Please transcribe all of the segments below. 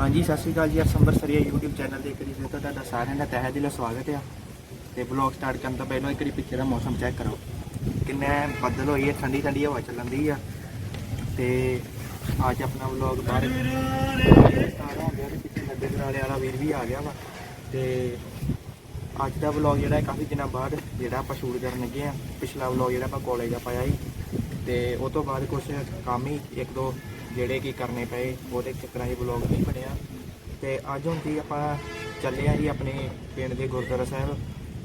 ਹਾਂਜੀ ਸਤਿ ਸ਼੍ਰੀ ਅਕਾਲ ਜੀ ਅਸੰਬਰ ਸਰੀਆ YouTube ਚੈਨਲ ਦੇ ਇੱਕ ਵਾਰੀ ਫਿਰ ਤੁਹਾਡਾ ਸਾਰਿਆਂ ਦਾ ਤਹਿ ਦਿਲੋਂ ਸਵਾਗਤ ਆ। ਤੇ ਵਲੌਗ ਸਟਾਰਟ ਕਰਨ ਤੋਂ ਪਹਿਲਾਂ ਇੱਕ ਵਾਰੀ ਪਿੱਛੇ ਦਾ ਮੌਸਮ ਚੈੱਕ ਕਰੋ। ਕਿੰਨਾ ਬੱਦਲ ਹੋਈ ਹੈ ਠੰਡੀ ਠੰਡੀ ਹਵਾ ਚੱਲਣ ਦੀ ਆ। ਤੇ ਅੱਜ ਆਪਣਾ ਵਲੌਗ ਬਾਹਰ ਸਟਾਰਟ ਹੋ ਗਿਆ ਤੇ ਪਿੱਛੇ ਨੱਦੇ ਕਰਾਲੇ ਵਾਲਾ ਵੀਰ ਵੀ ਆ ਗਿਆ ਵਾ। ਤੇ ਅੱਜ ਦਾ ਵਲੌਗ ਜਿਹੜਾ ਹੈ ਕਾਫੀ ਦਿਨਾਂ ਬਾਅਦ ਜਿਹੜਾ ਆਪਾਂ ਸ਼ੂਟ ਕਰਨ ਲੱਗੇ ਆ। ਪਿਛਲਾ ਵਲੌਗ ਜਿਹੜਾ ਆਪਾਂ ਕਾਲਜ ਦਾ ਪਾਇਆ ਸੀ। ਤੇ ਉਹ ਤੋਂ ਬਾਅਦ ਕੁਝ ਕੰਮ ਹੀ ਇੱਕ ਦੋ ਜਿਹੜੇ ਕੀ ਕਰਨੇ ਪਏ, ਉਹਦੇ ਚੱਕਰਾਂ 'ਚ ਵਲੌਗ ਨਹੀਂ ਬਣਿਆ। ਤੇ ਅੱਜ ਹੁਣ ਜੀ ਆਪਾਂ ਚੱਲੇ ਆ ਜੀ ਆਪਣੇ ਪਿੰਡ ਦੇ ਗੁਰਦੁਆਰਾ ਸਾਹਿਬ,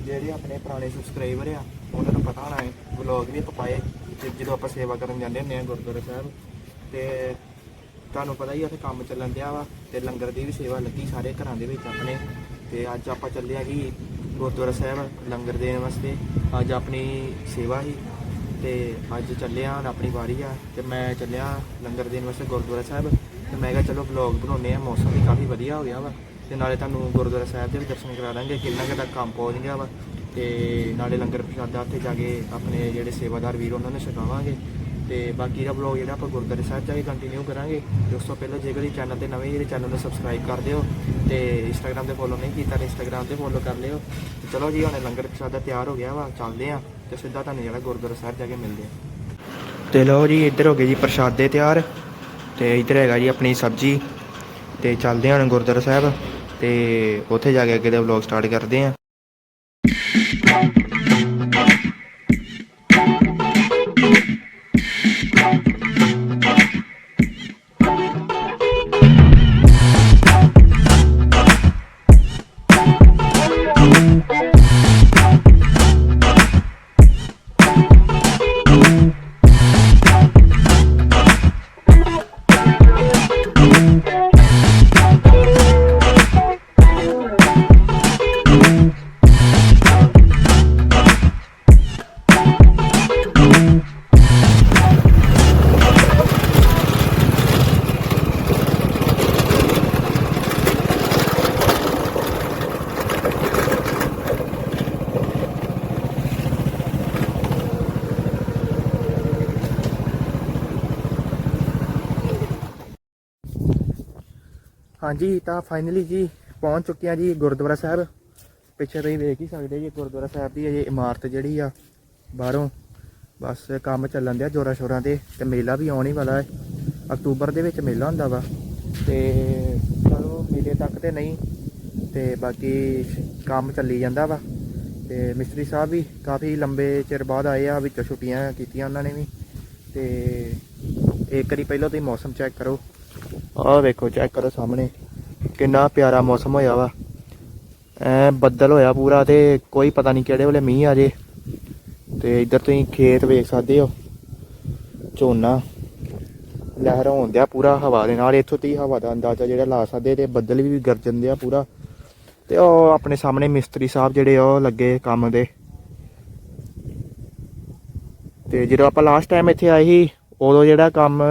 ਜਿਹੜੇ ਆਪਣੇ ਪੁਰਾਣੇ ਸਬਸਕ੍ਰਾਈਬਰ ਆ, ਉਹਨਾਂ ਨੂੰ ਪਤਾ ਹੋਣਾ ਹੈ ਵਲੌਗ ਵੀ ਪਾਏ, ਤੇ ਜਦੋਂ ਆਪਾਂ ਸੇਵਾ ਕਰਨ ਜਾਂਦੇ ਹੁੰਦੇ ਆ ਗੁਰਦੁਆਰਾ ਸਾਹਿਬ, ਤੇ ਤੁਹਾਨੂੰ ਪਤਾ ਹੀ ਆ ਉੱਥੇ ਕੰਮ ਚੱਲਣ ਦਿਆ ਵਾ, ਤੇ ਲੰਗਰ ਦੀ ਵੀ ਸੇਵਾ ਲੱਗੀ ਸਾਰੇ ਘਰਾਂ ਦੇ ਵਿੱਚ ਆਪਣੇ। ਤੇ ਅੱਜ ਆਪਾਂ ਚੱਲੇ ਆ ਜੀ ਗੁਰਦੁਆਰਾ ਸਾਹਿਬ ਲੰਗਰ ਦੇਣ ਵਾਸਤੇ, ਅੱਜ ਆਪਣੀ ਸੇਵਾ ਹੀ ਤੇ ਅੱਜ ਚੱਲਿਆ ਹੁਣ ਆਪਣੀ ਵਾਰੀ ਆ, ਤੇ ਮੈਂ ਚੱਲਿਆ ਲੰਗਰ ਦੇਣ ਵਾਸਤੇ ਗੁਰਦੁਆਰਾ ਸਾਹਿਬ। ਤੇ ਮੈਂ ਕਿਹਾ ਚਲੋ ਵਲੌਗ ਬਣਾਉਨੇ ਆ, ਮੌਸਮ ਵੀ ਕਾਫੀ ਵਧੀਆ ਹੋ ਗਿਆ ਵਾ। ਤੇ ਨਾਲੇ ਤੁਹਾਨੂੰ ਗੁਰਦੁਆਰਾ ਸਾਹਿਬ ਦੇ ਵੀ ਦਰਸ਼ਨ ਕਰਾ ਦਾਂਗੇ, ਕਿੰਨਾ ਕੁ ਕੰਮ ਪਹੁੰਚ ਗਿਆ ਵਾ। ਤੇ ਨਾਲੇ ਲੰਗਰ ਪ੍ਰਸ਼ਾਦਾ ਉੱਥੇ ਜਾ ਕੇ ਆਪਣੇ ਜਿਹੜੇ ਸੇਵਾਦਾਰ ਵੀਰ, ਉਹਨਾਂ ਨੂੰ ਛਕਾਵਾਂਗੇ। ਤੇ ਬਾਕੀ ਦਾ ਵਲੌਗ ਜਿਹੜਾ ਆਪਾਂ ਗੁਰਦੁਆਰੇ ਸਾਹਿਬ ਜਾ ਕੇ ਕੰਟੀਨਿਊ ਕਰਾਂਗੇ, ਤੇ ਉਸ ਤੋਂ ਪਹਿਲਾਂ ਜੇਕਰ ਇਹ ਚੈਨਲ ਤੇ ਨਵੇਂ ਜਿਹੜੇ ਚੈਨਲ ਨੂੰ ਸਬਸਕ੍ਰਾਈਬ ਕਰ ਦਿਓ, ਤੇ ਇੰਸਟਾਗ੍ਰam ਤੇ ਫੋਲੋ ਨਹੀਂ ਕੀਤਾ ਤਾਂ ਇੰਸਟਾਗ੍ਰam ਤੇ ਫੋਲੋ ਕਰ ਲਿਓ। ਚਲੋ ਜੀ, ਹੁਣ ਲੰਗਰ ਪ੍ਰਸ਼ਾਦਾ ਤਿਆਰ ਹੋ ਗਿਆ ਵਾ, ਚੱਲਦੇ ਆ, ਤੇ ਸਿੱਧਾ ਤੁਹਾਨੂੰ ਜਿਹੜਾ ਗੁਰਦੁਆਰਾ ਸਾਹਿਬ ਜਾ ਕੇ ਮਿਲਦੇ ਆ। ਤੇ ਲਓ ਜੀ, ਇੱਧਰ ਹੋ ਗਏ ਜੀ ਪ੍ਰਸ਼ਾਦੇ ਤਿਆਰ, ਤੇ ਇੱਧਰ ਹੈਗਾ ਜੀ ਆਪਣੀ ਸਬਜ਼ੀ, ਤੇ ਚੱਲਦੇ ਹਾਂ ਹੁਣ ਗੁਰਦੁਆਰਾ ਸਾਹਿਬ, ਤੇ ਉੱਥੇ ਜਾ ਕੇ ਅੱਗੇ ਦਾ ਵਲੌਗ ਸਟਾਰਟ ਕਰਦੇ ਆ। ਹਾਂਜੀ, ਤਾਂ ਫਾਈਨਲੀ ਜੀ ਪਹੁੰਚ ਚੁੱਕੇ ਆ ਜੀ ਗੁਰਦੁਆਰਾ ਸਾਹਿਬ। ਪਿੱਛੇ ਤੁਸੀਂ ਵੇਖ ਹੀ ਸਕਦੇ ਜੀ, ਗੁਰਦੁਆਰਾ ਸਾਹਿਬ ਦੀ ਇਹ ਇਮਾਰਤ ਜਿਹੜੀ ਆ ਬਾਹਰੋਂ ਬਸ ਕੰਮ ਚੱਲਣ ਦਿਆ ਜੋਰਾਂ ਸ਼ੋਰਾਂ ਤੇ ਤੇ ਮੇਲਾ ਵੀ ਆਉਣ ਹੀ ਵਾਲਾ ਹੈ। ਅਕਤੂਬਰ ਦੇ ਵਿੱਚ ਮੇਲਾ ਹੁੰਦਾ ਵਾ, ਤੇ ਚਲੋ ਮੇਲੇ ਤੱਕ ਤੇ ਨਹੀਂ, ਤੇ ਬਾਕੀ ਕੰਮ ਚੱਲੀ ਜਾਂਦਾ ਵਾ। ਤੇ ਮਿਸਤਰੀ ਸਾਹਿਬ ਵੀ ਕਾਫੀ ਲੰਬੇ ਚਿਰ ਬਾਅਦ ਆਏ ਆ, ਵਿੱਚੋਂ ਛੁੱਟੀਆਂ ਕੀਤੀਆਂ ਉਹਨਾਂ ਨੇ ਵੀ। ਤੇ ਇੱਕ ਵਾਰੀ ਪਹਿਲਾਂ ਤੁਸੀਂ ਮੌਸਮ ਚੈੱਕ ਕਰੋ। ਆਹ ਵੇਖੋ ਚੈੱਕ ਕਰੋ ਸਾਹਮਣੇ। ਕਿੰਨਾ ਪਿਆਰਾ ਮੌਸਮ ਹੋਇਆ ਵਾ। ਐ ਬੱਦਲ ਹੋਇਆ ਪੂਰਾ ਤੇ ਕੋਈ ਪਤਾ ਨਹੀਂ ਕਿਹੜੇ ਵੇਲੇ ਮੀਂਹ ਆ ਜੇ। ਤੇ ਇੱਧਰ ਤੁਸੀਂ ਖੇਤ ਵੇਖ ਸਕਦੇ ਹੋ, ਝੋਨਾ। ਲਹਿਰਾਂ ਹੁੰਦਿਆ ਪੂਰਾ ਹਵਾ ਦੇ ਨਾਲ, ਇੱਥੋਂ ਤੀ ਹਵਾ ਦਾ ਅੰਦਾਜ਼ਾ ਜਿਹੜਾ ਲਾ ਸਕਦੇ ਤੇ ਬੱਦਲ ਵੀ ਗਰਜਣ ਦਿਆ ਪੂਰਾ। ਤੇ ਉਹ ਆਪਣੇ ਸਾਹਮਣੇ ਮਿਸਤਰੀ ਸਾਹਿਬ ਜਿਹੜੇ ਉਹ ਲੱਗੇ ਕੰਮ ਦੇ। ਤੇ ਜਦੋਂ ਆਪਾਂ ਲਾਸਟ ਟਾਈਮ ਇੱਥੇ ਆਏ ਸੀ, ਉਦੋਂ ਜਿਹੜਾ ਕੰਮ,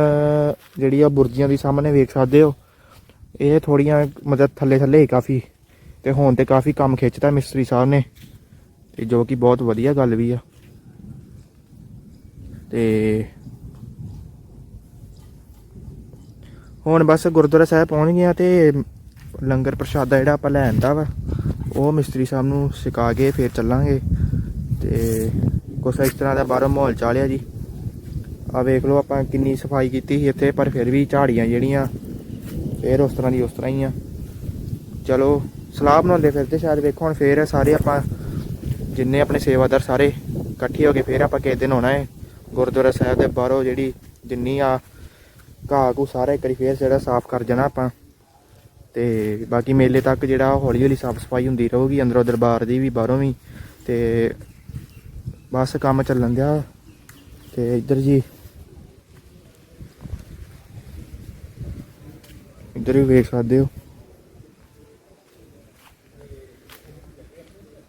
ਜਿਹੜੀ ਆ ਬੁਰਜੀਆਂ ਦੀ ਸਾਹਮਣੇ ਵੇਖ ਸਕਦੇ ਹੋ ਇਹ ਥੋੜੀਆਂ ਮਤਲਬ ਥੱਲੇ ਥੱਲੇ ਹੀ ਕਾਫੀ ਤੇ ਹੁਣ ਤੇ ਕਾਫੀ ਕੰਮ ਖਿੱਚਦਾ ਮਿਸਤਰੀ ਸਾਹਿਬ ਨੇ ਤੇ ਜੋ ਕਿ ਬਹੁਤ ਵਧੀਆ ਗੱਲ ਵੀ ਆ। ਤੇ ਹੁਣ ਬਸ ਗੁਰਦੁਆਰਾ ਸਾਹਿਬ ਪਹੁੰਚ ਗਿਆ ਆ ਤੇ ਲੰਗਰ ਪ੍ਰਸ਼ਾਦਾ ਜਿਹੜਾ ਆਪਾਂ ਲੈਣ ਦਾ ਵਾ, ਉਹ ਮਿਸਤਰੀ ਸਾਹਿਬ ਨੂੰ ਸਿਕਾ ਕੇ ਫਿਰ ਚੱਲਾਂਗੇ। ਤੇ ਕੁਛ ਇਸ ਤਰ੍ਹਾਂ ਦਾ ਬਾਹਰੋਂ ਮਾਹੌਲ ਚਾਲਿਆ ਜੀ। ਆ ਵੇਖ ਲਓ ਆਪਾਂ ਕਿੰਨੀ ਸਫ਼ਾਈ ਕੀਤੀ ਸੀ ਇੱਥੇ, ਪਰ ਫਿਰ ਵੀ ਝਾੜੀਆਂ ਜਿਹੜੀਆਂ ਫੇਰ ਉਸ ਤਰ੍ਹਾਂ ਦੀ, ਉਸ ਤਰ੍ਹਾਂ ਹੀ ਆ। ਚਲੋ, ਸਲਾਹ ਬਣਾਉਂਦੇ ਫਿਰਦੇ ਸ਼ਾਇਦ, ਵੇਖੋ ਹੁਣ ਫੇਰ ਸਾਰੇ ਆਪਾਂ ਜਿੰਨੇ ਆਪਣੇ ਸੇਵਾਦਾਰ ਸਾਰੇ ਇਕੱਠੇ ਹੋ ਕੇ ਫੇਰ ਆਪਾਂ ਕਿਸੇ ਦਿਨ ਆਉਣਾ ਹੈ ਗੁਰਦੁਆਰਾ ਸਾਹਿਬ ਦੇ ਬਾਹਰੋਂ ਜਿਹੜੀ ਜਿੰਨੀ ਆ ਘਾਹ ਘੂ ਸਾਰਾ ਇੱਕ ਵਾਰੀ ਫੇਰ ਜਿਹੜਾ ਸਾਫ਼ ਕਰ ਜਾਣਾ ਆਪਾਂ। ਤੇ ਬਾਕੀ ਮੇਲੇ ਤੱਕ ਜਿਹੜਾ ਹੌਲੀ ਹੌਲੀ ਸਾਫ਼ ਸਫ਼ਾਈ ਹੁੰਦੀ ਰਹੂਗੀ, ਅੰਦਰੋਂ ਦਰਬਾਰ ਦੀ ਵੀ, ਬਾਹਰੋਂ ਵੀ। ਤੇ ਬਸ ਕੰਮ ਚੱਲਣ ਦਿਆ। ਤੇ ਇੱਧਰ ਜੀ ਇੱਧਰ ਵੀ ਵੇਖ ਸਕਦੇ ਹੋ।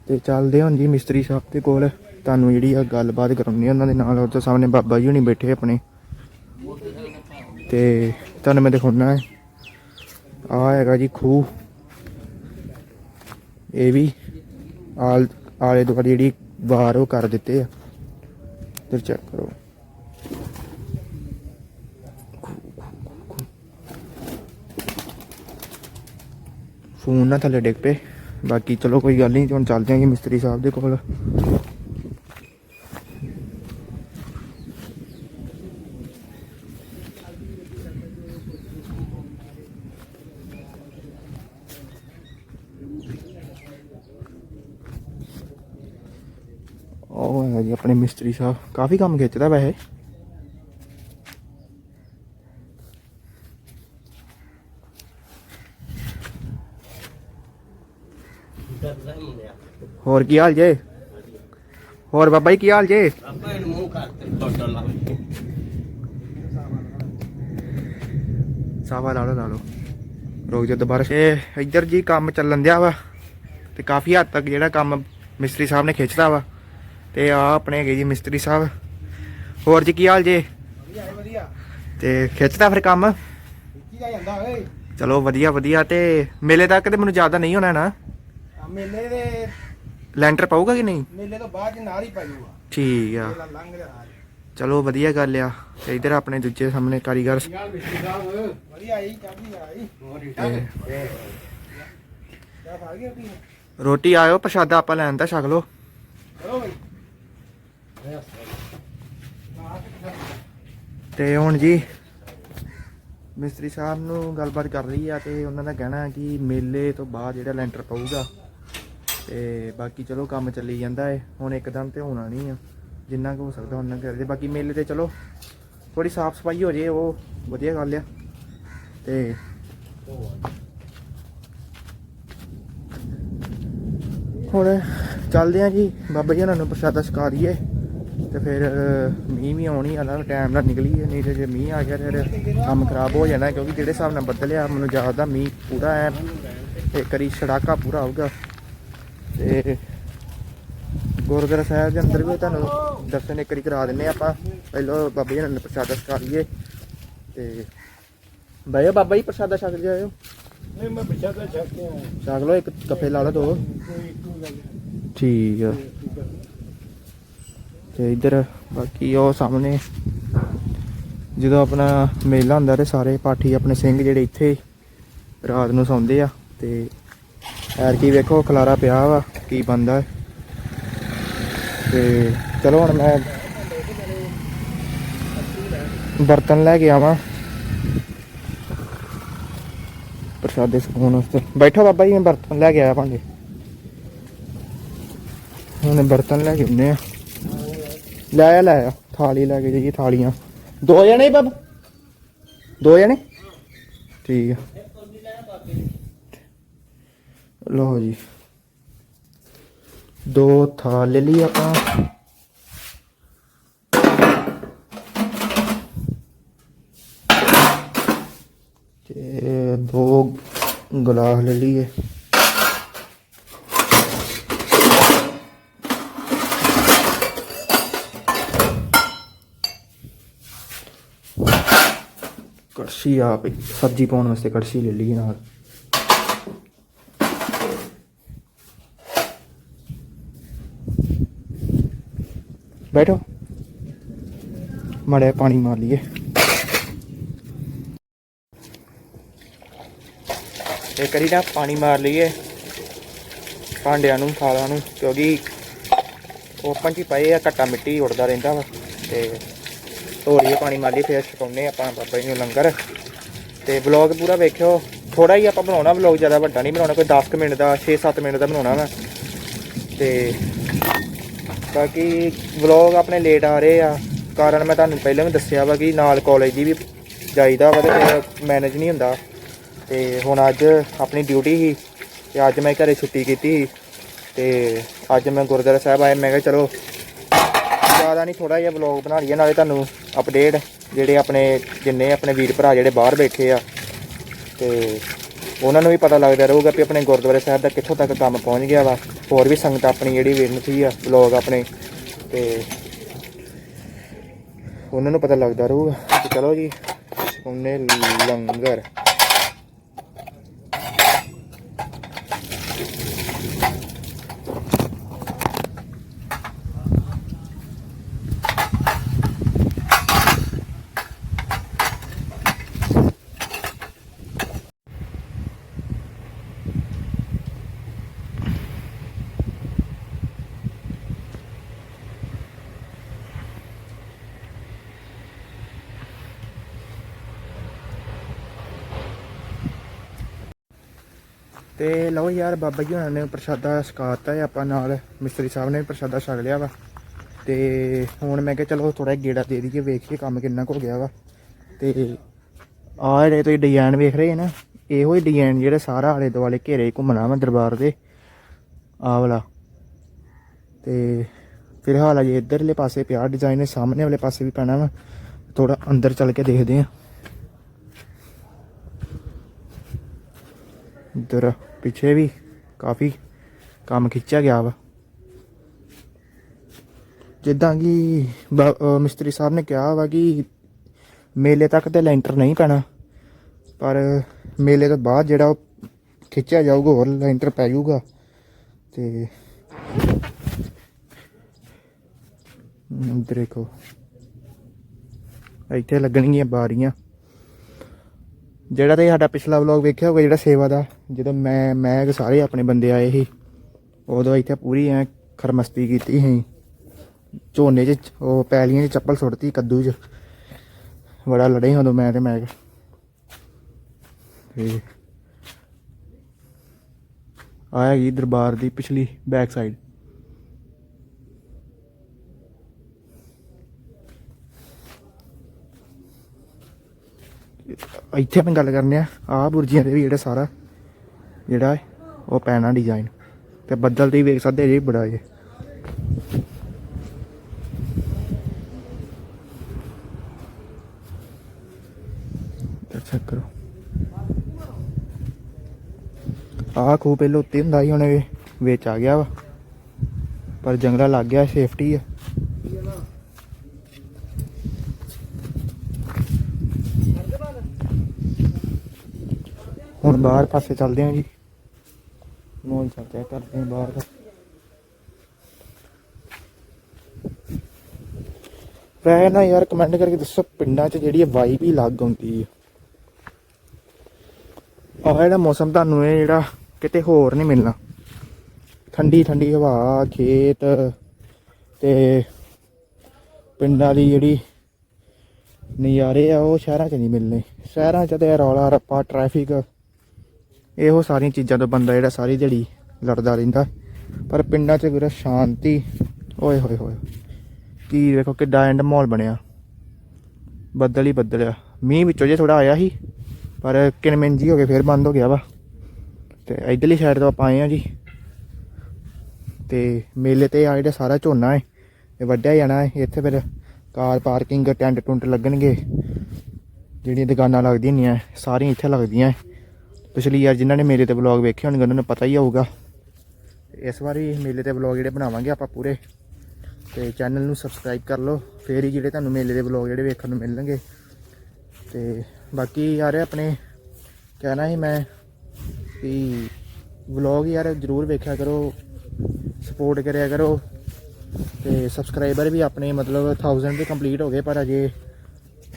ਤੇ ਚੱਲਦੇ ਹਾਂ ਜੀ ਮਿਸਤਰੀ ਸਾਹਿਬ ਦੇ ਕੋਲ। ਤੁਹਾਨੂੰ ਜਿਹੜੀ ਆ ਗੱਲਬਾਤ ਕਰਾਉਣੀ ਉਹਨਾਂ ਦੇ ਨਾਲ। ਉਹਦੇ ਸਾਹਮਣੇ ਬਾਬਾ ਜੀ ਹੁਣੀ ਬੈਠੇ ਆਪਣੇ। ਤੇ ਤੁਹਾਨੂੰ ਮੈਂ ਦਿਖਾਉਣਾ ਹੈ। ਆ ਹੈਗਾ ਜੀ ਖੂਹ। ਇਹ ਵੀ ਆਲ ਆਲੇ ਦੁਆਲੇ ਜਿਹੜੀ ਵਾਰ ਉਹ ਕਰ ਦਿੱਤੇ ਆ। ਇੱਧਰ ਚੈੱਕ ਕਰੋ। ਫੋਨ ਨਾ ਥੱਲੇ ਡਿੱਗ ਪਏ। ਬਾਕੀ ਚਲੋ ਕੋਈ ਗੱਲ ਨਹੀਂ ਹੁਣ ਚੱਲਦੇ ਆਂਗੇ ਮਿਸਤਰੀ ਸਾਹਿਬ ਦੇ ਕੋਲ। ਉਹ ਹੈਗਾ ਜੀ ਆਪਣੇ ਮਿਸਤਰੀ ਸਾਹਿਬ। ਕਾਫੀ ਕੰਮ ਖਿੱਚਦਾ ਵੈਸੇ। ਹੋਰ ਕੀ ਹਾਲ ਜੇ? ਹੋਰ ਬਾਬਾ ਜੀ ਕੀ ਹਾਲ ਜੇ? ਸਾਵਾ ਲਾ ਲਓ ਲਾ ਲਓ। ਰੁਕ ਜਾ ਦੁਬਾਰਾ। ਇਹ ਇੱਧਰ ਜੀ ਕੰਮ ਚੱਲਣ ਦਿਆ ਵਾ ਤੇ ਕਾਫੀ ਹੱਦ ਤੱਕ ਜਿਹੜਾ ਕੰਮ ਮਿਸਤਰੀ ਸਾਹਿਬ ਨੇ ਖਿੱਚਦਾ ਵਾ ਤੇ ਆ ਆਪਣੇ ਹੈਗੇ ਜੀ ਮਿਸਤਰੀ ਸਾਹਿਬ। ਹੋਰ ਜੀ ਕੀ ਹਾਲ ਜੇ? ਤੇ ਖਿੱਚਦਾ ਫਿਰ ਕੰਮ? ਚਲੋ ਵਧੀਆ ਵਧੀਆ ਤੇ ਮੇਲੇ ਤੱਕ ਤੇ ਮੈਨੂੰ ਜ਼ਿਆਦਾ ਨਹੀਂ ਹੋਣਾ ਨਾ। ਮੇਲੇ ਦੇ ਲੈਂਟਰ ਪਾਊਗਾ ਕਿ ਨਹੀਂ? ਮੇਲੇ ਤੋਂ ਬਾਅਦ ਚ ਨਾਲ ਹੀ ਪੈ ਜਾਊਗਾ ਠੀਕ ਆ। ਮੇਲਾ ਲੰਘ ਰਿਹਾ ਚਲੋ ਵਧੀਆ ਗੱਲ ਆ। ਤੇ ਇੱਧਰ ਆਪਣੇ ਦੂਜੇ ਸਾਹਮਣੇ ਕਾਰੀਗਰ ਵਧੀਆ ਆਈ ਚਾਬੀ ਆਈ ਤੇ ਜਾ ਫੜ ਗਿਆ ਕੀ ਰੋਟੀ? ਆਇਓ ਪ੍ਰਸ਼ਾਦਾ ਆਪਾਂ ਲੈਣ ਤਾਂ ਛਕ ਲਓ। ਚਲੋ ਬਈ। ਤੇ ਹੁਣ ਜੀ ਮਿਸਤਰੀ ਸਾਹਿਬ ਨੂੰ ਗੱਲਬਾਤ ਕਰ ਰਹੀ ਆ ਤੇ ਉਹਨਾਂ ਦਾ ਕਹਿਣਾ ਹੈ ਕਿ ਮੇਲੇ ਤੋਂ ਬਾਅਦ ਜਿਹੜਾ ਲੈਂਟਰ ਪਊਗਾ ਤੇ ਬਾਕੀ ਚਲੋ ਕੰਮ ਚੱਲੀ ਜਾਂਦਾ ਏ ਹੁਣ ਇੱਕਦਮ ਤੇ ਹੋਣਾ ਨਹੀਂ ਆ ਜਿੰਨਾ ਕੁ ਹੋ ਸਕਦਾ ਉਹਨਾਂ ਕਰਦੇ ਬਾਕੀ ਮੇਲੇ ਤੇ ਚਲੋ ਥੋੜੀ ਸਾਫ਼ ਸਫ਼ਾਈ ਹੋ ਜੇ ਉਹ ਵਧੀਆ ਗੱਲ ਆ। ਤੇ ਹੁਣ ਚੱਲਦੇ ਆ ਜੀ ਬਾਬਾ ਜੀ ਉਹਨਾਂ ਨੂੰ ਪ੍ਰਸ਼ਾਦਾ ਛਕਾ ਦਈਏ। ਤੇ ਫਿਰ ਅਹ, ਮੀਂਹ ਵੀ ਆਉਣੀ ਵਾਲਾ ਟਾਈਮ ਨਾਲ ਨਿਕਲੀਏ ਨਹੀਂ ਤੇ ਜੇ ਮੀਂਹ ਆ ਗਿਆ ਫਿਰ ਕੰਮ ਖਰਾਬ ਹੋ ਜਾਣਾ ਕਿਉਂਕਿ ਜਿਹੜੇ ਹਿਸਾਬ ਨਾਲ ਬੱਦਲਿਆ ਮੈਨੂੰ ਜ਼ਿਆਦਾ ਮੀਂਹ ਪੂਰਾ ਐ ਇੱਕ ਵਾਰੀ ਛੜਾਕਾ ਪੂਰਾ ਆਊਗਾ। ਤੇ ਗੁਰਦੁਆਰਾ ਸਾਹਿਬ ਦੇ ਅੰਦਰ ਵੀ ਤੁਹਾਨੂੰ ਦਰਸ਼ਨ ਇੱਕ ਵਾਰੀ ਕਰਾ ਦਿੰਨੇ ਆਪਾਂ। ਪਹਿਲਾਂ ਬਾਬਾ ਜੀ ਨੂੰ ਪ੍ਰਸ਼ਾਦਾ ਛਕਾ ਲਈਏ। ਤੇ ਬਾਈ ਬਾਬਾ ਜੀ ਪ੍ਰਸ਼ਾਦਾ ਛਕ ਜਾਇਓ ਨਹੀਂ ਮੈਂ ਤਾਂ ਛੱਕ ਕੇ ਆਇਆ। ਛਕ ਲਓ ਇੱਕ ਕੱਫੇ ਲਾ ਲਓ ਦੋ। ਠੀਕ ਆ। ਤੇ ਇੱਧਰ ਬਾਕੀ ਉਹ ਸਾਹਮਣੇ ਜਦੋਂ ਆਪਣਾ ਮੇਲਾ ਹੁੰਦਾ ਤੇ ਸਾਰੇ ਪਾਠੀ ਆਪਣੇ ਸਿੰਘ ਜਿਹੜੇ ਇੱਥੇ ਰਾਤ ਨੂੰ ਸੌਂਦੇ ਆ ਤੇ ਐਰ ਕੀ ਵੇਖੋ ਖਲਾਰਾ ਪਿਆ ਵਾ, ਕੀ ਬੰਦਾ ਤੇ ਚਲੋ ਹੁਣ ਮੈਂ ਬਰਤਨ ਲੈ ਕੇ ਆਵਾਂ। ਪ੍ਰਸ਼ਾਦੇ ਸਕੂਨ ਵਾਸਤੇ। ਬੈਠੋ ਬਾਬਾ ਜੀ, ਮੈਂ ਬਰਤਨ ਲੈ ਕੇ ਆਇਆ ਭਾਂਡੇ। ਹੁਣ ਬਰਤਨ ਲੈ ਕੇ ਆਉਂਦੇ ਆ। ਲੈ ਆ ਲੈ ਆ। ਥਾਲੀ ਲੈ ਕੇ ਜਾਈਏ, ਥਾਲੀਆਂ। ਦੋ ਜਣੇ ਬਾਬਾ? ਦੋ ਜਣੇ? ਠੀਕ ਆ। ਲਓ ਜੀ। ਦੋ ਥਾਲ ਲੈ ਲਈ ਆਪਾਂ। ਤੇ ਦੋ ਗਲਾਸ ਲੈ ਲਈਏ। ਕੜਛੀ ਆ ਪਈ ਸਬਜ਼ੀ ਪਾਉਣ ਵਾਸਤੇ ਕੜਛੀ ਲੈ ਬੈਠੋ। ਮੜੇ ਪਾਣੀ ਮਾਰ ਲਈਏ। ਇਹ ਕਰੀ ਨਾ ਪਾਣੀ ਮਾਰ ਲਈਏ। ਭਾਂਡਿਆਂ ਨੂੰ ਥਾਲਾਂ ਨੂੰ, ਕਿਉਂਕਿ ਓਪਨ ਚ ਪਏ ਆ, ਘੱਟਾ ਮਿੱਟੀ ਉੱਡਦਾ ਰਹਿੰਦਾ ਵਾ। ਤੇ ਧੋਰੀਏ ਪਾਣੀ ਮਾਰ ਮਾਲੀ ਫੇਰ ਛਕਾਉਨੇ ਆਪਾਂ ਬਾਬਾ ਜੀ ਨੂੰ ਲੰਗਰ। ਤੇ ਵਲੌਗ ਪੂਰਾ ਵੇਖਿਓ। ਥੋੜਾ ਹੀ ਆਪਾਂ ਬਣਾਉਣਾ ਵਲੌਗ ਜ਼ਿਆਦਾ ਵੱਡਾ ਨਹੀਂ ਬਣਾਉਣਾ, ਕੋਈ 10 ਕੁ ਮਿੰਟ ਦਾ 6-7 ਮਿੰਟ ਦਾ ਬਣਾਉਣਾ ਵਾ। ਤੇ ਬਾਕੀ ਵਲੌਗ ਆਪਣੇ ਲੇਟ ਆ ਰਹੇ ਆ। ਕਾਰਨ ਮੈਂ ਤੁਹਾਨੂੰ ਪਹਿਲਾਂ ਵੀ ਦੱਸਿਆ ਵਾ ਕਿ ਨਾਲ ਕਾਲਜ ਦੀ ਵੀ ਜਾਈਦਾ ਵਾ ਤੇ ਮੈਨੇਜ ਨਹੀਂ ਹੁੰਦਾ। ਤੇ ਹੁਣ ਅੱਜ ਆਪਣੀ ਡਿਊਟੀ ਸੀ ਤੇ ਅੱਜ ਮੈਂ ਘਰੇ ਛੁੱਟੀ ਕੀਤੀ ਸੀ। ਤੇ ਅੱਜ ਮੈਂ ਗੁਰਦੁਆਰਾ ਸਾਹਿਬ ਆਇਆ, ਮੈਂ ਕਿਹਾ ਚਲੋ ਜ਼ਿਆਦਾ ਨਹੀਂ ਥੋੜਾ ਜਿਹਾ ਵਲੌਗ ਬਣਾ ਲਈਏ, ਨਾਲੇ ਤੁਹਾਨੂੰ ਅਪਡੇਟ ਜਿਹੜੇ ਆਪਣੇ ਜਿੰਨੇ ਆਪਣੇ ਵੀਰ ਭਰਾ ਜਿਹੜੇ ਬਾਹਰ ਬੈਠੇ ਆ। ਤੇ ਉਹਨਾਂ ਨੂੰ ਵੀ ਪਤਾ ਲੱਗਦਾ ਰਹੂਗਾ ਵੀ ਆਪਣੇ ਗੁਰਦੁਆਰੇ ਸਾਹਿਬ ਦਾ ਕਿੱਥੋਂ ਤੱਕ ਕੰਮ ਪਹੁੰਚ ਗਿਆ ਵਾ। ਹੋਰ ਵੀ ਸੰਗਤ ਆਪਣੀ ਜਿਹੜੀ ਬੇਨਤੀ ਆ ਵਲੌਗ ਆਪਣੇ, ਤੇ ਉਹਨਾਂ ਨੂੰ ਪਤਾ ਲੱਗਦਾ ਰਹੂਗਾ। ਤੇ ਚਲੋ ਜੀ ਉਹਨੇ ਲੰਗਰ। ਤੇ ਲਓ ਯਾਰ ਬਾਬਾ ਜੀ ਉਹਨਾਂ ਨੇ ਪ੍ਰਸ਼ਾਦਾ ਛਕਾਤਾ ਹੈ, ਆਪਾਂ ਨਾਲ ਮਿਸਤਰੀ ਸਾਹਿਬ ਨੇ ਵੀ ਪ੍ਰਸ਼ਾਦਾ ਛਕ ਲਿਆ ਵਾ। ਤੇ ਹੁਣ ਮੈਂ ਕਿਹਾ ਚਲੋ ਥੋੜਾ ਗੇੜਾ ਦੇ ਦਈਏ, ਵੇਖੀਏ ਕੰਮ ਕਿੰਨਾ ਕੁ ਹੋ ਗਿਆ ਵਾ। ਤੇ ਆ ਜਿਹੜੇ ਤੁਸੀਂ ਡਿਜ਼ਾਈਨ ਵੇਖ ਰਹੇ ਨਾ, ਇਹੋ ਹੀ ਡਿਜ਼ਾਈਨ ਜਿਹੜੇ ਸਾਰਾ ਆਲੇ ਦੁਆਲੇ ਘੇਰੇ ਘੁੰਮਣਾ ਵਾ ਦਰਬਾਰ ਦੇ। ਆ ਵਾਲਾ। ਤੇ ਫਿਲਹਾਲ ਅਜੇ ਇਧਰਲੇ ਪਾਸੇ ਪਿਆ ਡਿਜ਼ਾਈਨ ਸਾਹਮਣੇ ਵਾਲੇ ਪਾਸੇ ਵੀ ਪੈਣਾ ਵਾ। ਥੋੜਾ ਅੰਦਰ ਚੱਲ ਕੇ ਦੇਖਦੇ ਆ ਇੱਧਰ ਪਿੱਛੇ ਵੀ ਕਾਫੀ ਕੰਮ ਖਿੱਚਿਆ ਗਿਆ ਵਾ। ਜਿੱਦਾਂ ਕਿ ਮਿਸਤਰੀ ਸਾਹਿਬ ਨੇ ਕਿਹਾ ਵਾ ਕਿ ਮੇਲੇ ਤੱਕ ਤੇ ਲੈਂਟਰ ਨਹੀਂ ਪੈਣਾ, ਪਰ ਮੇਲੇ ਤੋਂ ਬਾਅਦ ਜਿਹੜਾ ਉਹ ਖਿੱਚਿਆ ਜਾਊਗਾ, ਹੋਰ ਲੈਂਟਰ ਪੈ ਜਾਊਗਾ ਤੇ ਦੇਖੋ। ਇੱਥੇ ਲੱਗਣਗੀਆਂ ਬਾਰੀਆਂ। ਜਿਹੜਾ ਤੇ ਸਾਡਾ ਪਿਛਲਾ ਵਲੌਗ ਵੇਖਿਆ ਹੋਗਾ ਜਿਹੜਾ ਸੇਵਾ ਦਾ, ਜਦੋਂ ਮੈਂ ਮੈਂ ਤੇ ਸਾਰੇ ਆਪਣੇ ਬੰਦੇ ਆਏ ਸੀ, ਉਦੋਂ ਇੱਥੇ ਪੂਰੀ ਐ ਖਰਮਸਤੀ ਕੀਤੀ ਸੀ। ਝੋਨੇ 'ਚ, ਉਹ ਪੈਲੀਆਂ 'ਚ ਚੱਪਲ ਸੁੱਟਤੀ ਕੱਦੂ 'ਚ। ਬੜਾ ਲੜੇ ਉਦੋਂ ਮੈਂ ਤੇ ਮੈਂ। ਤੇ ਆਇਆ ਜੀ ਦਰਬਾਰ ਦੀ ਪਿਛਲੀ ਬੈਕ ਸਾਈਡ ਇੱਥੇ ਆਪਾਂ ਗੱਲ ਕਰਨੇ ਆ ਆ ਬੁਰਜੀਆਂ ਦੇ ਵੀ ਜਿਹੜਾ ਸਾਰਾ ਜਿਹੜਾ ਉਹ ਪੈਣਾ ਡਿਜ਼ਾਈਨ ਤੇ ਬੱਦਲ ਤੇ ਵੀ ਵੇਖ ਸਕਦੇ ਜੀ ਬੜਾ ਜੇ ਚੈੱਕ ਕਰੋ। ਆਹ ਖੂਹ ਪਹਿਲਾਂ ਉੱਤੇ ਹੁੰਦਾ ਸੀ, ਹੁਣ ਇਹ ਵਿੱਚ ਆ ਗਿਆ ਵਾ। ਪਰ ਜੰਗਲਾ ਲੱਗ ਗਿਆ ਸੇਫਟੀ ਆ ਹੁਣ ਬਾਹਰ ਪਾਸੇ ਚੱਲਦੇ ਹਾਂ ਜੀ। ਮੋਲ ਚੱਲਦੇ ਕਰਦੇ ਹਾਂ ਬਾਹਰ ਦਾ। ਵੈਸੇ ਨਾ ਯਾਰ ਕਮੈਂਟ ਕਰਕੇ ਦੱਸੋ, ਪਿੰਡਾਂ 'ਚ ਜਿਹੜੀ ਵਾਈਬ ਹੀ ਲੱਗ ਹੁੰਦੀ ਹੈ ਆਹ ਜਿਹੜਾ ਮੌਸਮ ਤੁਹਾਨੂੰ ਇਹ ਜਿਹੜਾ ਕਿਤੇ ਹੋਰ ਨਹੀਂ ਮਿਲਣਾ। ਠੰਡੀ ਠੰਡੀ ਹਵਾ, ਖੇਤ ਤੇ ਪਿੰਡਾਂ ਦੀ ਜਿਹੜੀ ਨਜ਼ਾਰੇ ਆ, ਉਹ ਸ਼ਹਿਰਾਂ 'ਚ ਨਹੀਂ ਮਿਲਨੇ ਸ਼ਹਿਰਾਂ 'ਚ ਤੇ ਰੌਲਾ ਰੱਪਾ ਟ੍ਰੈਫਿਕ ਇਹੋ ਸਾਰੀਆਂ ਚੀਜ਼ਾਂ ਤੋਂ ਬੰਦਾ ਜਿਹੜਾ ਸਾਰੀ ਦਿਹਾੜੀ ਲੜਦਾ ਰਹਿੰਦਾ। ਪਰ ਪਿੰਡਾਂ 'ਚ ਵੀਰ ਸ਼ਾਂਤੀ, ਓਏ ਹੋਏ ਹੋਏ। ਕੀ ਵੇਖੋ ਕਿੱਡਾ ਐਂਡ ਮਾਹੌਲ ਬਣਿਆ। ਬੱਦਲ ਹੀ ਬੱਦਲ ਆ। ਮੀਂਹ ਵਿੱਚੋਂ ਜੇ ਥੋੜਾ ਆਇਆ ਸੀ, ਪਰ ਕਿਨਮਿਨ ਜੀ ਹੋ ਕੇ ਫੇਰ ਬੰਦ ਹੋ ਗਿਆ ਵਾ। ਤੇ ਇਧਰਲੀ ਸਾਈਡ ਤੋਂ ਆਪਾਂ ਆਏ ਆ ਜੀ। ਤੇ ਮੇਲੇ ਤੇ ਆ ਜਿਹੜਾ ਸਾਰਾ ਝੋਨਾ ਹੈ, ਇਹ ਵੱਢਿਆ ਜਾਣਾ ਹੈ। ਇੱਥੇ ਫਿਰ ਕਾਰ ਪਾਰਕਿੰਗ, ਟੈਂਟ ਟੁੰਟ ਲੱਗਣਗੇ। ਜਿਹੜੀਆਂ ਦੁਕਾਨਾਂ ਲੱਗਦੀਆਂ ਹੁੰਦੀਆਂ, ਸਾਰੀਆਂ ਇੱਥੇ ਲੱਗਦੀਆਂ ਪਿਛਲੀ ਯਾਰ ਜਿਨ੍ਹਾਂ ਨੇ ਮੇਲੇ ਤੇ ਵਲੌਗ ਵੇਖੇ ਹੋਣਗੇ, ਉਹਨਾਂ ਨੂੰ ਪਤਾ ਹੀ ਹੋਊਗਾ। ਇਸ ਵਾਰੀ ਮੇਲੇ ਤੇ ਵਲੌਗ ਜਿਹੜੇ ਬਣਾਵਾਂਗੇ ਆਪਾਂ ਪੂਰੇ। ਤੇ ਚੈਨਲ ਨੂੰ ਸਬਸਕ੍ਰਾਈਬ ਕਰ ਲਓ, ਫੇਰ ਹੀ ਜਿਹੜੇ ਤੁਹਾਨੂੰ ਮੇਲੇ ਦੇ ਵਲੌਗ ਜਿਹੜੇ ਵੇਖਣ ਨੂੰ ਮਿਲਣਗੇ। ਤੇ ਬਾਕੀ ਯਾਰ ਆਪਣੇ ਕਹਿਣਾ ਸੀ ਮੈਂ ਵੀ ਵਲੌਗ ਯਾਰ ਜਰੂਰ ਵੇਖਿਆ ਕਰੋ ਸਪੋਰਟ ਕਰਿਆ ਕਰੋ। ਤੇ ਸਬਸਕ੍ਰਾਈਬਰ ਵੀ ਆਪਣੇ ਮਤਲਬ 1000 ਦੇ ਕੰਪਲੀਟ ਹੋ ਗਏ, ਪਰ ਅਜੇ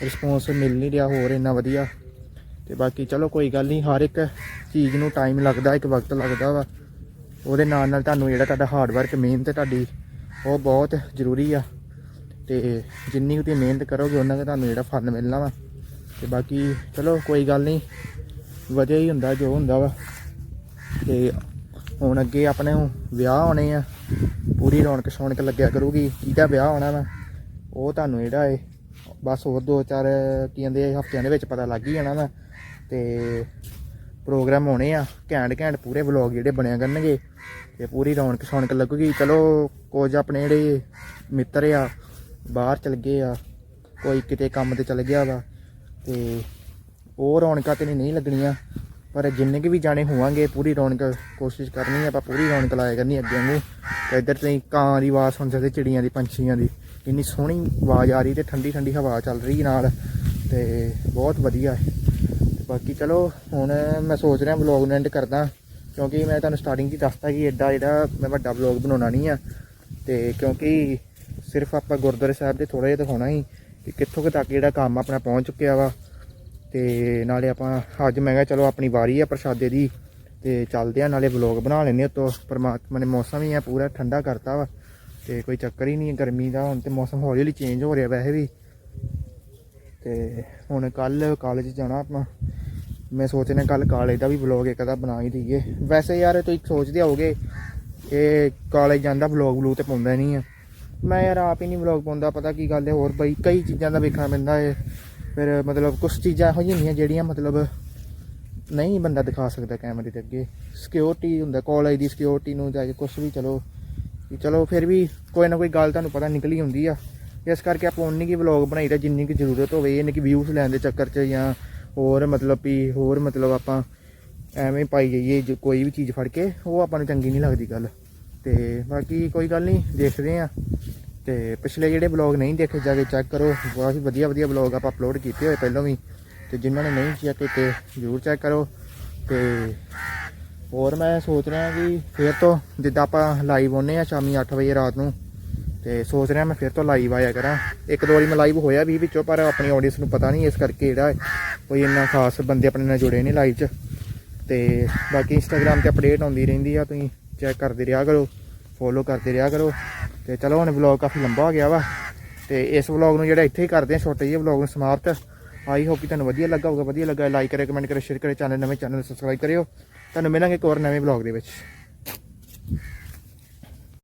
ਰਿਸਪੌਂਸ ਮਿਲ ਨਹੀਂ ਰਿਹਾ, ਹੋਰ ਇੰਨਾ ਵਧੀਆ। ਤੇ ਬਾਕੀ ਚਲੋ ਕੋਈ ਗੱਲ ਨਹੀਂ, ਹਰ ਇੱਕ ਚੀਜ਼ ਨੂੰ ਟਾਈਮ ਲੱਗਦਾ, ਇੱਕ ਵਕਤ ਲੱਗਦਾ ਵਾ। ਉਹਦੇ ਨਾਲ ਨਾਲ ਤੁਹਾਨੂੰ ਜਿਹੜਾ ਤੁਹਾਡਾ ਹਾਰਡ ਵਰਕ ਮਿਹਨਤ ਤੁਹਾਡੀ, ਉਹ ਬਹੁਤ ਜ਼ਰੂਰੀ ਆ। ਤੇ ਜਿੰਨੀ ਕੁ ਤੁਸੀਂ ਮਿਹਨਤ ਕਰੋਗੇ, ਉਹਨਾਂ ਦਾ ਤੁਹਾਨੂੰ ਜਿਹੜਾ ਫਲ ਮਿਲਣਾ ਵਾ। ਤੇ ਬਾਕੀ ਚਲੋ ਕੋਈ ਗੱਲ ਨਹੀਂ, ਵਧੀਆ ਹੀ ਹੁੰਦਾ, ਜੋ ਹੁੰਦਾ ਵਾ। ਤੇ ਹੁਣ ਅੱਗੇ ਆਪਣੇ ਵਿਆਹ ਆਉਣੇ ਆ। ਪੂਰੀ ਰੌਣਕ ਸ਼ੌਣਕ ਲੱਗਿਆ ਕਰੂਗੀ, ਕਿਹਦਾ ਵਿਆਹ ਹੋਣਾ ਵਾ, ਉਹ ਤੁਹਾਨੂੰ ਜਿਹੜਾ ਏ ਬਸ ਹੋਰ ਦੋ ਚਾਰ ਕੀ ਕਹਿੰਦੇ ਹਫ਼ਤਿਆਂ ਦੇ ਵਿੱਚ ਪਤਾ ਲੱਗ ਹੀ ਜਾਣਾ ਵਾ। ਤੇ ਪ੍ਰੋਗਰਾਮ ਹੋਣੇ ਆ, ਘੈਂਟ ਘੈਂਟ ਪੂਰੇ ਵਲੌਗ ਜਿਹੜੇ ਬਣਿਆ ਕਰਨਗੇ। ਤੇ ਪੂਰੀ ਰੌਣਕ ਸ਼ੌਣਕ ਲੱਗੂਗੀ। ਚਲੋ, ਕੁਝ ਆਪਣੇ ਜਿਹੜੇ ਮਿੱਤਰ ਆ, ਬਾਹਰ ਚਲ ਗਏ ਆ, ਕੋਈ ਕਿਤੇ ਕੰਮ ਤੇ ਚਲ ਗਿਆ ਵਾ, ਤੇ ਉਹ ਰੌਣਕਾਂ ਤੇ ਨਹੀਂ ਲੱਗਣੀਆਂ। ਪਰ ਜਿੰਨੇ ਕੁ ਵੀ ਜਾਣੇ ਹੋਵਾਂਗੇ, ਪੂਰੀ ਰੌਣਕ ਕੋਸ਼ਿਸ਼ ਕਰਨੀ ਹੈ ਆਪਾਂ ਪੂਰੀ ਰੌਣਕ ਲਾਇਆ ਕਰਨੀ ਅੱਗੇ ਨੂੰ ਤੇ ਇੱਧਰ ਤੁਸੀਂ ਕਾਂ ਦੀ ਆਵਾਜ਼ ਸੁਣ ਸਕਦੇ, ਚਿੜੀਆਂ ਦੀ, ਪੰਛੀਆਂ ਦੀ। ਇੰਨੀ ਸੋਹਣੀ ਆਵਾਜ਼ ਆ ਰਹੀ ਤੇ ਠੰਡੀ ਠੰਡੀ ਹਵਾ ਚੱਲ ਰਹੀ ਨਾਲ ਤੇ ਬਹੁਤ ਵਧੀਆ ਹੈ। ਤੇ ਬਾਕੀ ਚਲੋ, ਹੁਣ ਮੈਂ ਸੋਚ ਰਿਹਾ ਵਲੌਗ ਨੂੰ ਐਂਡ ਕਰਦਾ, ਕਿਉਂਕਿ ਮੈਂ ਤੁਹਾਨੂੰ ਸਟਾਰਟਿੰਗ 'ਚ ਹੀ ਦੱਸਤਾ ਕਿ ਐਡਾ ਜਿਹੜਾ ਮੈਂ ਵੱਡਾ ਵਲੌਗ ਬਣਾਉਣਾ ਨਹੀਂ ਆ। ਤੇ ਕਿਉਂਕਿ ਸਿਰਫ ਆਪਾਂ ਗੁਰਦੁਆਰੇ ਸਾਹਿਬ ਦੇ ਥੋੜਾ ਜਿਹਾ ਦਿਖਾਉਣਾ ਹੀ, ਕਿ ਕਿੱਥੋਂ ਕਿ ਤੱਕ ਜਿਹੜਾ ਕੰਮ ਆਪਣਾ ਪਹੁੰਚ ਚੁੱਕਿਆ ਵਾ। ਤੇ ਨਾਲੇ ਆਪਾਂ, ਅੱਜ ਮੈਂ ਕਿਹਾ ਚਲੋ ਆਪਣੀ ਵਾਰੀ ਆ ਪ੍ਰਸ਼ਾਦੇ ਦੀ, ਤੇ ਚੱਲਦੇ ਆ, ਨਾਲੇ ਵਲੌਗ ਬਣਾ ਲੈਨੇ ਉਤੋਂ। ਪਰਮਾਤਮਾ ਨੇ ਮੌਸਮ ਹੀ ਆ ਪੂਰਾ ਠੰਡਾ ਕਰਤਾ ਵਾ। ਤੇ ਕੋਈ ਚੱਕਰ ਹੀ ਨਹੀਂ ਗਰਮੀ ਦਾ, ਹੁਣ ਤੇ ਮੌਸਮ ਹੌਲੀ ਹੌਲੀ ਚੇਂਜ ਹੋ ਰਿਹਾ ਵੈਸੇ ਵੀ। ਤੇ ਹੁਣ ਕੱਲ ਕਾਲਜ ਜਾਣਾ ਆਪਾਂ। ਮੈਂ ਸੋਚ ਰਿਹਾ ਕੱਲ ਕਾਲਜ ਦਾ ਵੀ ਵਲੌਗ ਇੱਕ ਅੱਧਾ ਬਣਾ ਹੀ ਦਈਏ। ਵੈਸੇ ਯਾਰ ਤੁਸੀਂ ਸੋਚਦੇ ਹੋਗੇ ਇਹ ਕਾਲਜ ਜਾਂਦਾ ਵਲੌਗ ਵਲੂ ਤੇ ਪਾਉਂਦਾ ਨਹੀਂ ਆ। ਮੈਂ ਯਾਰ ਆਪ ਹੀ ਨਹੀਂ ਵਲੌਗ ਪਾਉਂਦਾ, ਪਤਾ ਕੀ ਗੱਲ ਹੈ, ਹੋਰ ਬਈ ਕਈ ਚੀਜ਼ਾਂ ਦਾ ਵੇਖਣਾ ਪੈਂਦਾ ਹੈ ਫਿਰ ਮਤਲਬ ਕੁਝ ਚੀਜ਼ਾਂ ਇਹੋ ਜਿਹੀਆਂ ਹੁੰਦੀਆਂ ਜਿਹੜੀਆਂ ਮਤਲਬ ਨਹੀਂ ਬੰਦਾ ਦਿਖਾ ਸਕਦਾ ਕੈਮਰੇ ਦੇ ਅੱਗੇ। ਸਿਕਿਉਰਿਟੀ ਹੁੰਦਾ ਕਾਲਜ ਦੀ ਸਿਕਿਉਰਿਟੀ ਨੂੰ ਜਾ ਕੇ ਕੁਝ ਵੀ ਚਲੋ। ਵੀ ਚਲੋ ਫਿਰ ਵੀ ਕੋਈ ਨਾ ਕੋਈ ਗੱਲ ਤੁਹਾਨੂੰ ਪਤਾ ਨਿਕਲੀ ਹੁੰਦੀ ਆ। ਇਸ ਕਰਕੇ ਆਪਾਂ ਉਨੀ ਕੀ ਵਲੌਗ ਬਣਾਈ ਦਾ ਜਿੰਨੀ ਕੀ ਜ਼ਰੂਰਤ ਹੋਵੇ ਇਹ ਨਹੀਂ ਕਿ ਵਿਊਜ਼ ਲੈਣ ਦੇ ਚੱਕਰ 'ਚ ਜਾਂ ਹੋਰ ਮਤਲਬ ਵੀ ਹੋਰ ਮਤਲਬ ਆਪਾਂ ਐਵੇਂ ਪਾਈ ਜਾਈਏ ਕੋਈ ਵੀ ਚੀਜ਼ ਫੜ ਕੇ, ਉਹ ਆਪਾਂ ਨੂੰ ਚੰਗੀ ਨਹੀਂ ਲੱਗਦੀ ਗੱਲ। ਤੇ ਬਾਕੀ ਕੋਈ ਗੱਲ ਨਹੀਂ, ਦੇਖਦੇ ਆ ਤੇ ਪਿਛਲੇ ਜਿਹੜੇ ਵਲੌਗ ਨਹੀਂ ਦੇਖੇ ਜਾ ਕੇ ਚੈੱਕ ਕਰੋ। ਬਹੁਤ ਹੀ ਵਧੀਆ ਵਧੀਆ ਵਲੌਗ ਆਪਾਂ ਅਪਲੋਡ ਕੀਤੇ ਹੋਏ ਪਹਿਲਾਂ ਵੀ। ਤੇ ਜਿਨ੍ਹਾਂ ਨੇ ਨਹੀਂ ਚੈੱਕ ਕੀਤੇ, ਜ਼ਰੂਰ ਚੈੱਕ ਕਰੋ। ਤੇ ਹੋਰ ਮੈਂ ਸੋਚ ਰਿਹਾ ਕਿ ਫਿਰ ਤੋਂ ਜਿੱਦਾਂ ਆਪਾਂ ਲਾਈਵ ਆਉਂਦੇ ਆ ਸ਼ਾਮੀ 8 ਵਜੇ ਰਾਤ ਨੂੰ, ਤੇ ਸੋਚ ਰਿਹਾ ਮੈਂ ਫਿਰ ਤੋਂ ਲਾਈਵ ਆਇਆ ਕਰਾਂ। ਇੱਕ ਦੋ ਵਾਰੀ ਮੈਂ ਲਾਈਵ ਹੋਇਆ ਵੀ ਵਿੱਚੋਂ, ਪਰ ਆਪਣੀ ਆਡੀਅנס ਨੂੰ ਪਤਾ ਨਹੀਂ ਇਸ ਕਰਕੇ ਜਿਹੜਾ ਕੋਈ ਇੰਨਾ ਖਾਸ ਬੰਦੇ ਆਪਣੇ ਨਾਲ ਜੁੜੇ ਨਹੀਂ ਲਾਈਵ 'ਚ। ਤੇ ਬਾਕੀ ਇੰਸਟਾਗ੍ਰam ਤੇ ਅਪਡੇਟ ਆਉਂਦੀ ਰਹਿੰਦੀ ਆ, ਤੁਸੀਂ ਚੈੱਕ ਕਰਦੇ ਰਿਹਾ ਕਰੋ ਫੋਲੋ ਕਰਦੇ ਰਿਹਾ ਕਰੋ। ਤੇ ਚਲੋ ਹੁਣ ਵਲੌਗ ਕਾਫੀ ਲੰਬਾ ਹੋ ਗਿਆ ਵਾ। ਤੇ ਇਸ ਵਲੌਗ ਨੂੰ ਜਿਹੜਾ ਇੱਥੇ ਹੀ ਕਰਦੇ ਆ ਛੋਟੇ ਜਿਹੇ ਵਲੌਗ ਨੂੰ ਸਮਾਪਤ। ਆਈ ਹੋਪ ਕਿ ਤੁਹਾਨੂੰ ਵਧੀਆ ਲੱਗਾ ਹੋਊਗਾ, ਵਧੀਆ ਲੱਗਾ ਲਾਈਕ ਕਰੇ ਕਮੈਂਟ ਕਰੇ ਸ਼ੇਅਰ ਕਰੇ ਚੈਨਲ ਨਵੇਂ ਚੈਨਲ ਸਬਸਕ੍ਰਾਈਬ ਕਰਿਓ। ਤੁਹਾਨੂੰ ਮਿਲਾਂਗੇ ਇੱਕ ਹੋਰ ਨਵੇਂ ਵਲੌਗ ਦੇ ਵਿੱਚ।